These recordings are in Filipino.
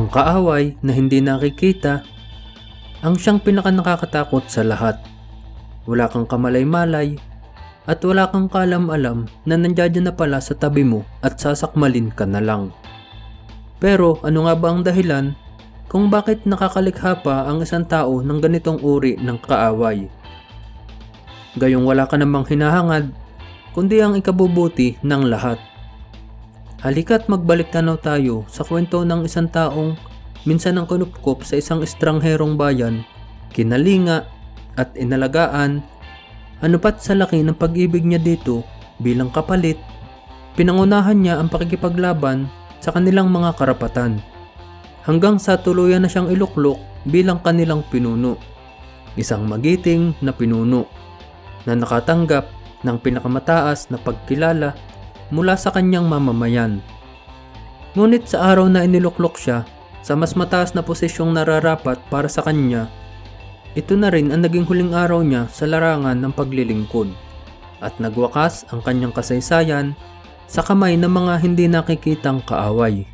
Ang kaaway na hindi nakikita ang siyang pinaka nakakatakot sa lahat. Wala kang kamalay-malay at wala kang kalam-alam na nandiyan na pala sa tabi mo at sasakmalin ka na lang. Pero ano nga ba ang dahilan kung bakit nakakalikha pa ang isang tao ng ganitong uri ng kaaway? Gayong wala ka namang hinahangad, kundi ang ikabubuti ng lahat. Halika't magbalik tanaw tayo sa kwento ng isang taong minsan ang kunupkop sa isang estrangherong bayan, kinalinga at inalagaan, anupat sa laki ng pag-ibig niya dito bilang kapalit, pinangunahan niya ang pakikipaglaban sa kanilang mga karapatan. Hanggang sa tuluyan na siyang iluklok bilang kanilang pinuno. Isang magiting na pinuno na nakatanggap ng pinakamataas na pagkilala mula sa kanyang mamamayan. Ngunit sa araw na iniluklok siya sa mas mataas na posisyong nararapat para sa kanya, ito na rin ang naging huling araw niya sa larangan ng paglilingkod at nagwakas ang kanyang kasaysayan sa kamay ng mga hindi nakikitang kaaway.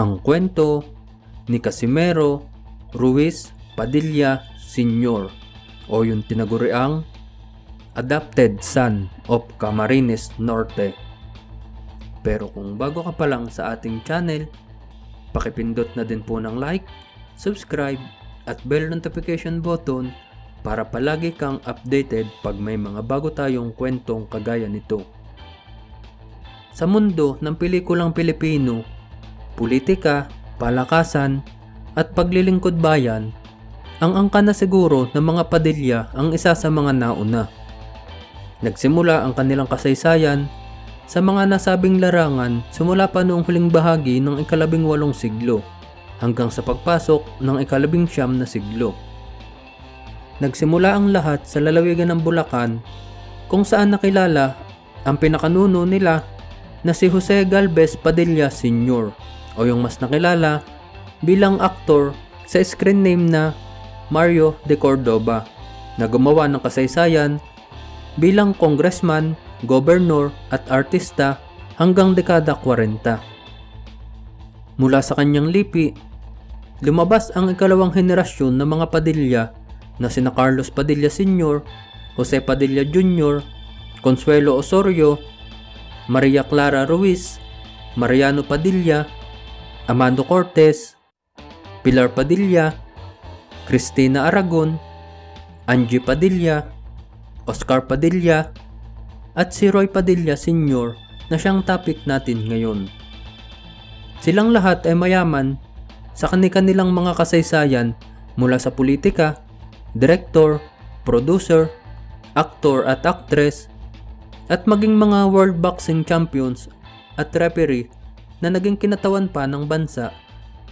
Ang kwento ni Casimero Ruiz Padilla Sr. o yung tinaguriang adopted son of Camarines Norte. Pero kung bago ka pa lang sa ating channel, pakipindot na din po ng like, subscribe, at bell notification button para palagi kang updated pag may mga bago tayong kwentong kagaya nito. Sa mundo ng pelikulang Pilipino, politika, palakasan, at paglilingkod bayan, ang angka na siguro ng mga padilya ang isa sa mga nauna. Nagsimula ang kanilang kasaysayan sa mga nasabing larangan simula pa noong huling bahagi ng ikalabing walong siglo hanggang sa pagpasok ng ikalabing siyam na siglo. Nagsimula ang lahat sa lalawigan ng Bulacan kung saan nakilala ang pinakanuno nila na si Jose Galvez Padilla Sr. o yung mas nakilala bilang aktor sa screen name na Mario de Cordoba na gumawa ng kasaysayan bilang congressman gobernur at artista hanggang dekada 40. Mula sa kanyang lipi, lumabas ang ikalawang henerasyon ng mga Padilla na sina Carlos Padilla Sr., Jose Padilla Jr., Consuelo Osorio, Maria Clara Ruiz, Mariano Padilla, Amando Cortez, Pilar Padilla, Cristina Aragon, Angie Padilla, Oscar Padilla, at si Roy Padilla Sr. na siyang topic natin ngayon. Silang lahat ay mayaman sa kanilang mga kasaysayan mula sa politika, director, producer, actor at actress, at maging mga World Boxing Champions at referee na naging kinatawan pa ng bansa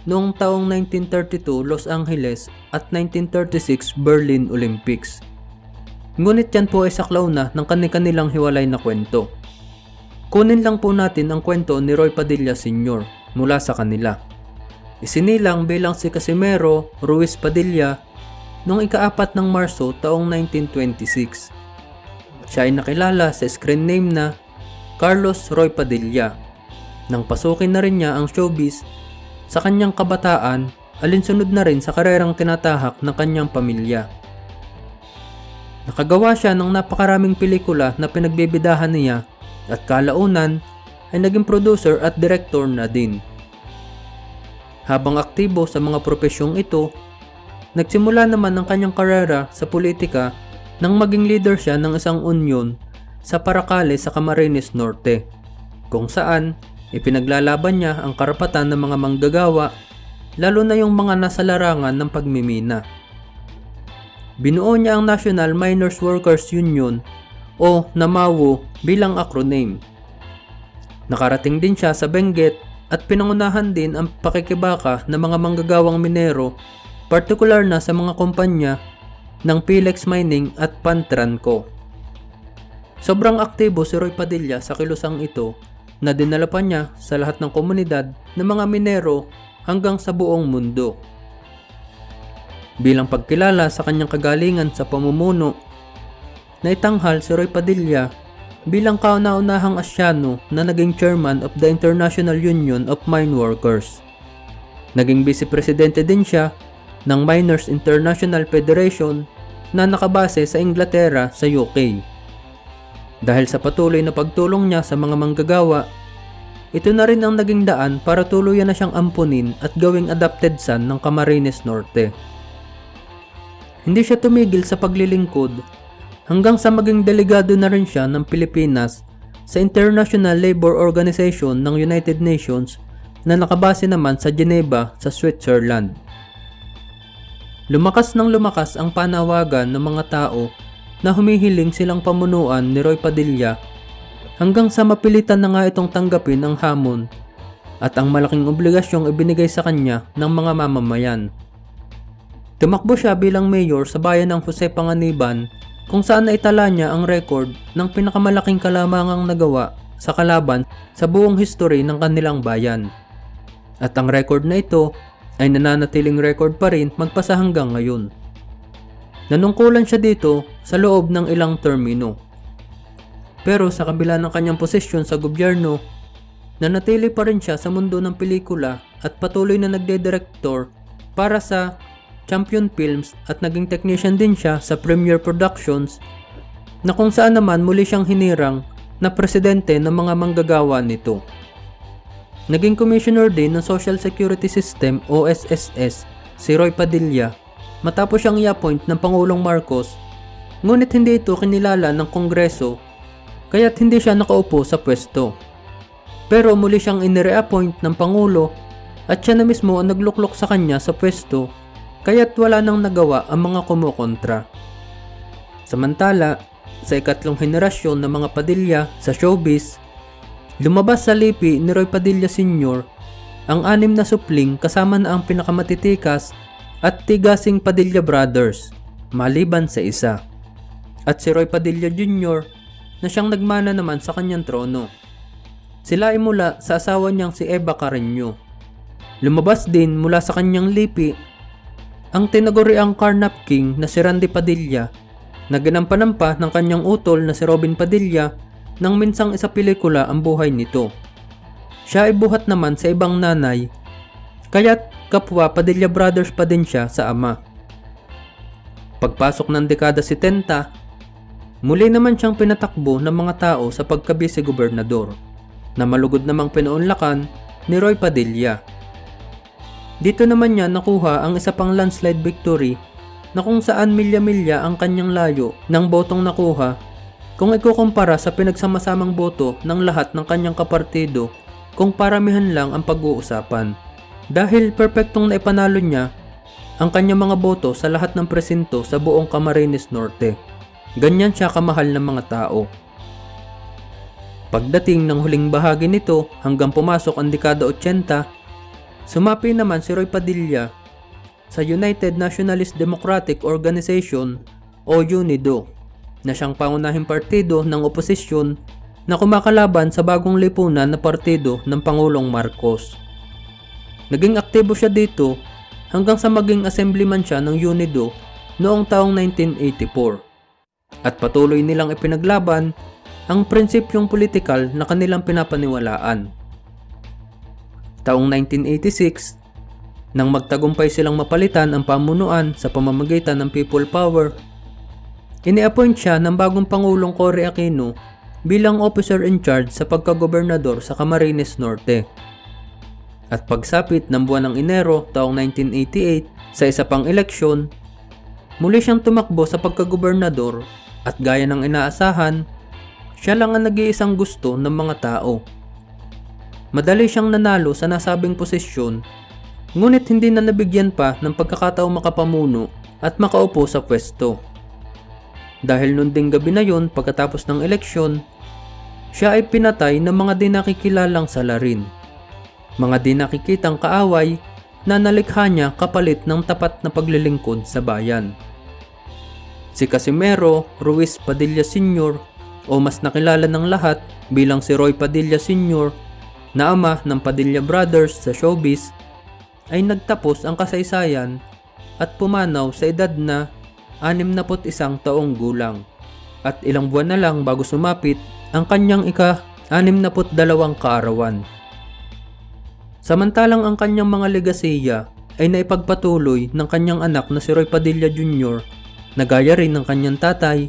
noong taong 1932 Los Angeles at 1936 Berlin Olympics. Ngunit yan po ay saklaw na ng kanilang hiwalay na kwento. Kunin lang po natin ang kwento ni Roy Padilla Sr. mula sa kanila. Isinilang bilang si Casimero Ruiz Padilla noong ikaapat ng Marso taong 1926. Siya ay nakilala sa screen name na Carlos Roy Padilla. Nang pasukin na rin niya ang showbiz sa kanyang kabataan, alinsunod na rin sa karerang tinatahak ng kanyang pamilya. Nakagawa siya ng napakaraming pelikula na pinagbibidahan niya at kalaunan ay naging producer at director na din. Habang aktibo sa mga profesyong ito, nagsimula naman ang kanyang karera sa politika nang maging leader siya ng isang union sa Paracale sa Camarines Norte, kung saan ipinaglalaban niya ang karapatan ng mga manggagawa lalo na yung mga nasa larangan ng pagmimina. Binuo niya ang National Miners Workers Union o NAMAWO bilang acronym. Nakarating din siya sa Benguet at pinangunahan din ang pakikibaka ng mga manggagawang minero, partikular na sa mga kumpanya ng Pilex Mining at Pantranco. Sobrang aktibo si Roy Padilla sa kilusang ito na dinala pa niya sa lahat ng komunidad ng mga minero hanggang sa buong mundo. Bilang pagkilala sa kanyang kagalingan sa pamumuno, naitanghal si Roy Padilla bilang kauna-unahang Asyano na naging chairman of the International Union of Mine Workers. Naging vice-presidente din siya ng Miners International Federation na nakabase sa Inglaterra sa UK. Dahil sa patuloy na pagtulong niya sa mga manggagawa, ito na rin ang naging daan para tuluyan na siyang ampunin at gawing adopted son ng Camarines Norte. Hindi siya tumigil sa paglilingkod hanggang sa maging delegado na rin siya ng Pilipinas sa International Labour Organization ng United Nations na nakabase naman sa Geneva sa Switzerland. Lumakas ng lumakas ang panawagan ng mga tao na humihiling silang pamunuan ni Roy Padilla hanggang sa mapilitan na nga itong tanggapin ang hamon at ang malaking obligasyong ibinigay sa kanya ng mga mamamayan. Tumakbo siya bilang mayor sa bayan ng Jose Panganiban kung saan naitala niya ang record ng pinakamalaking kalamangang nagawa sa kalaban sa buong history ng kanilang bayan. At ang record na ito ay nananatiling record pa rin magpasa hanggang ngayon. Nanungkulan siya dito sa loob ng ilang termino. Pero sa kabila ng kanyang posisyon sa gobyerno, nanatili pa rin siya sa mundo ng pelikula at patuloy na nagde-director para sa Champion Films at naging technician din siya sa Premier Productions na kung saan naman muli siyang hinirang na presidente ng mga manggagawa nito. Naging commissioner din ng Social Security System o SSS si Roy Padilla matapos siyang i-appoint ng Pangulong Marcos ngunit hindi ito kinilala ng Kongreso kaya't hindi siya nakaupo sa pwesto. Pero muli siyang inire-appoint ng Pangulo at siya na mismo ang nagluklok sa kanya sa pwesto kaya't wala nang nagawa ang mga kumukontra. Samantala, sa ikatlong henerasyon ng mga Padilla sa showbiz, lumabas sa lipi ni Roy Padilla Sr. ang anim na supling kasama na ang pinakamatitikas at tigasing Padilla Brothers, maliban sa isa. At si Roy Padilla Jr. na siyang nagmana naman sa kanyang trono. Sila ay mula sa asawa niyang si Eva Carreño. Lumabas din mula sa kanyang lipi ang tinaguriang Carnap King na si Randy Padilla na ginampanampa ng kanyang utol na si Robin Padilla nang minsang isa pelikula ang buhay nito. Siya ay buhat naman sa ibang nanay, kaya't kapwa Padilla Brothers pa din siya sa ama. Pagpasok ng dekada 70, muli naman siyang pinatakbo ng mga tao sa pagkabisi gobernador na malugod namang pinaunlakan ni Roy Padilla. Dito naman niya nakuha ang isa pang landslide victory na kung saan milya-milya ang kanyang layo ng botong nakuha kung ikukumpara sa pinagsamasamang boto ng lahat ng kanyang kapartido kung paramihan lang ang pag-uusapan. Dahil perpektong naipanalo niya ang kanyang mga boto sa lahat ng presinto sa buong Camarines Norte. Ganyan siya kamahal ng mga tao. Pagdating ng huling bahagi nito hanggang pumasok ang dekada 80, Sumapi naman si Roy Padilla sa United Nationalist Democratic Organization o UNIDO na siyang pangunahing partido ng oposisyon na kumakalaban sa bagong lipunan na partido ng Pangulong Marcos. Naging aktibo siya dito hanggang sa maging assemblyman siya ng UNIDO noong taong 1984 at patuloy nilang ipinaglaban ang prinsipyong politikal na kanilang pinapaniwalaan taong 1986 nang magtagumpay silang mapalitan ang pamunuan sa pamamagitan ng people power. Ini-appoint siya ng bagong Pangulong Cory Aquino bilang officer in charge sa pagkagobernador sa Camarines Norte. At pagsapit ng buwan ng Enero taong 1988 sa isa pang eleksyon, muli siyang tumakbo sa pagkagobernador at gaya ng inaasahan, siya lang ang nag-iisang gusto ng mga tao Madali siyang nanalo sa nasabing posisyon, ngunit hindi na nabigyan pa ng pagkakataong makapamuno at makaupo sa pwesto. Dahil noon ding gabi na yon pagkatapos ng eleksyon, siya ay pinatay ng mga di nakikilalang salarin. Mga di nakikitang kaaway na nalikha niya kapalit ng tapat na paglilingkod sa bayan. Si Casimero Ruiz Padilla Sr. o mas nakilala ng lahat bilang si Roy Padilla Sr na ama ng Padilla Brothers sa showbiz ay nagtapos ang kasaysayan at pumanaw sa edad na 61 taong gulang at ilang buwan na lang bago sumapit ang kanyang ika 62 kaarawan. Samantalang ang kanyang mga legasiya ay naipagpatuloy ng kanyang anak na si Roy Padilla Jr. na gaya rin ng kanyang tatay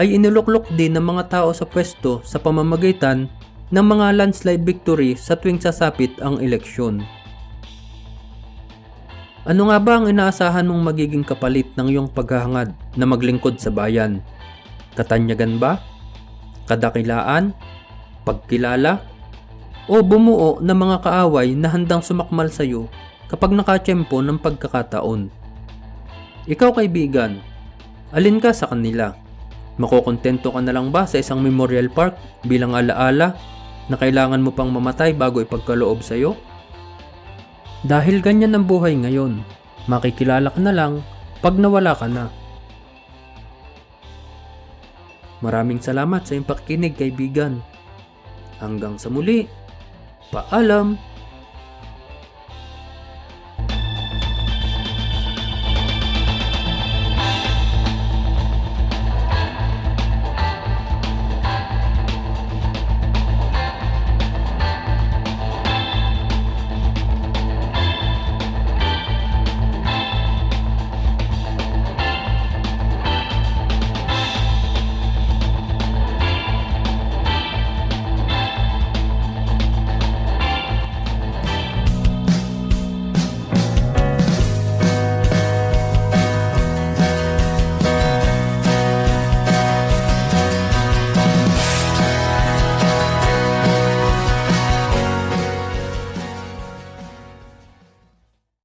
ay iniluklok din ng mga tao sa pwesto sa pamamagitan ng mga landslide victory sa tuwing sasapit ang eleksyon. Ano nga ba ang inaasahan mong magiging kapalit ng iyong paghahangad na maglingkod sa bayan? Katanyagan ba? Kadakilaan? Pagkilala? O bumuo ng mga kaaway na handang sumakmal sa iyo kapag nakatsyempo ng pagkakataon? Ikaw kaibigan, alin ka sa kanila? Makokontento ka na lang ba sa isang memorial park bilang alaala na kailangan mo pang mamatay bago ipagkaloob sa iyo? Dahil ganyan ang buhay ngayon, makikilala ka na lang pag nawala ka na. Maraming salamat sa iyong pakikinig kaibigan. Hanggang sa muli, paalam!